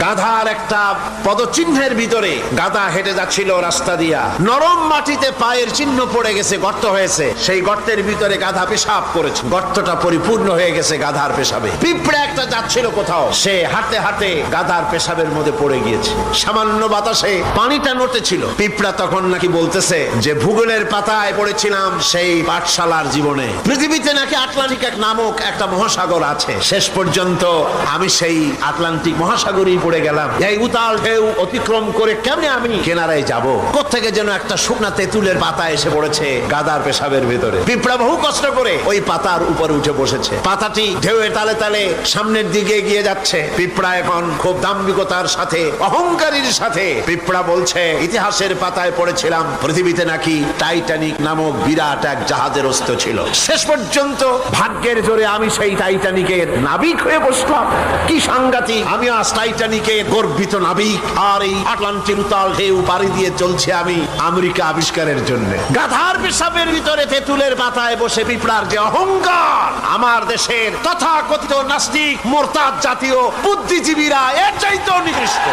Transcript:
গাধার একটা পদচিহ্নের ভিতরে গাধা হেঁটে যাচ্ছিল রাস্তা দিয়া। নরম মাটিতে পায়ের চিহ্ন পড়ে গেছে, গর্ত হয়েছে। সেই গর্তের ভিতরে গাধা পেশাব করেছে। গর্তটা পরিপূর্ণ হয়ে গেছে গাধার পেশাবে। পিঁপড়ে একটা যাচ্ছিল কোথাও। সে হাঁটতে হাঁটতে গাধার পেশাবের মধ্যে পড়ে গিয়েছে। সামান্য বাতাসে পানিটা নড়তেছিল। পিঁপড়া তখন নাকি বলতেছে যে, ভূগোলের পাতায় পড়েছিলাম সেই পাঠশালার জীবনে। পৃথিবীতে নাকি আটলান্টিক নামক একটা মহাসাগর আছে। শেষ পর্যন্ত আমি সেই আটলান্টিক মহাসাগরেই পড়ে গেলাম। এই উতাল ঢেউ অতিক্রম করে কেমনে আমি? কেনারায় যাব। কোত্থেকে যেন একটা শুকনা তেঁতুলের পাতা এসে পড়েছে গাদার পেশাবের ভিতরে। পিঁপড়া বহু কষ্ট করে। ওই পাতার উপরে উঠে বসেছে। পাতাটি ঢেউয়ের তালে তালে সামনের দিকে এগিয়ে যাচ্ছে। পিঁপড়া এখন খুব দাম্ভিকতার সাথে অহংকারীর সাথে। পিঁপড়া বলছে ইতিহাসের পাতায় পড়েছিলাম পৃথিবীতে নাকি টাইটানিক নামক বিরাট এক জাহাজের অস্ত ছিল। শেষ পর্যন্ত ভাগ্যের জোরে আমি সেই টাইটানিকের নাবিক হয়ে বসলাম। কি সাংঘাতিক। আমি আজ টাইটানিকের গর্বিত নাবিক, আর এই আটলান্টিক উতাল ঢেউ পাড়ি দিয়ে চলছে আমি আমেরিকা আবিষ্কারের জন্য। গাধার পেশাবের ভিতরে তেঁতুলের পাতায় বসে পিঁপড়ার যে অহংকার, আমার দেশের তথাকথিত নাস্তিক, মোরতাদ জাতীয় বুদ্ধিজীবীরা এর চাইতেও নিকৃষ্ট।